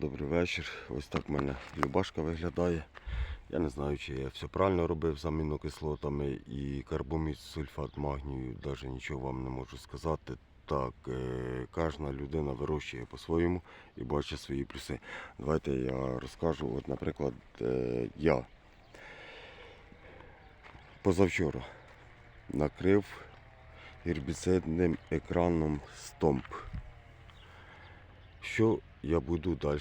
Добрий вечір. Ось так в мене Любашка виглядає. Я не знаю, чи я все правильно робив з амінокислотами і карбомід, сульфат магнію, навіть нічого вам не можу сказати. Так, е, кожна людина вирощує по-своєму і бачить свої плюси. Давайте я розкажу. От, наприклад, е, я позавчора накрив гербіцидним екраном стомп. Що я буду далі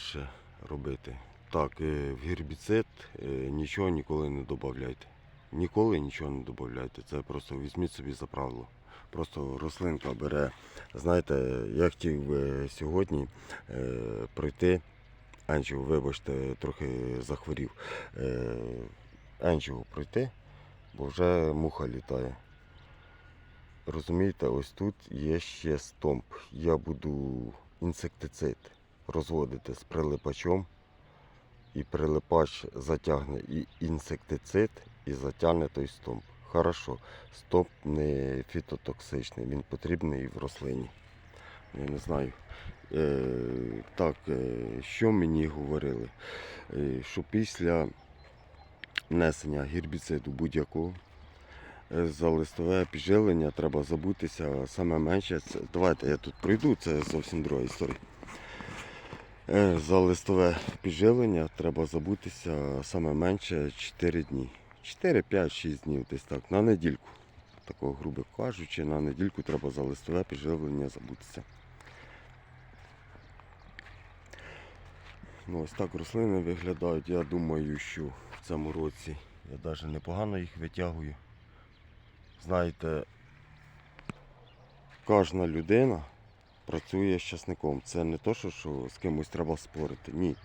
робити? Так, е, в гербіцид е, нічого ніколи не додавайте. Ніколи нічого не додавайте. Це просто візьміть собі за правило. Просто рослинка бере. Знаєте, я хотів сьогодні е, пройти. Енчого, вибачте, трохи захворів. Енчого пройти, бо вже муха літає. Розумієте, ось тут є ще стомп. Я буду інсектицид розводити з прилипачом. І прилипач затягне і інсектицид, і затягне той стомп. Хорошо, стомп не фітотоксичний, він потрібний в рослині. Я не знаю. Е, так, е, що мені говорили? Е, що після внесення гербіциду будь-якого Е, За листове підживлення треба забутися саме менше. Давайте я тут пройду, це зовсім друга історія. Е, За листове підживлення треба забутися саме менше 4 дні. 4, 5, 6 днів десь так, на недільку. Такого грубо кажучи, на недільку треба за листове підживлення забутися. Ну, ось так рослини виглядають. Я думаю, що в цьому році я навіть непогано їх витягую знаєте, кожна людина працює з часником. Це не то, що, що з кимось треба спорити. Ні.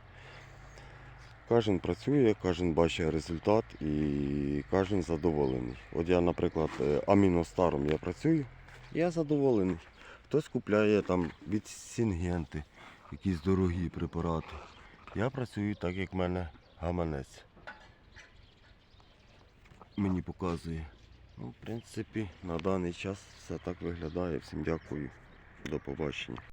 Кожен працює, кожен бачить результат і кожен задоволений. От я, наприклад, е, аміностаром я працюю, я задоволений. Хтось купляє там від Сінгенти якісь дорогі препарати. Я працюю так, як в мене гаманець. Мені показує. Ну, в принципі, на даний час все так виглядає. Всім дякую. До побачення.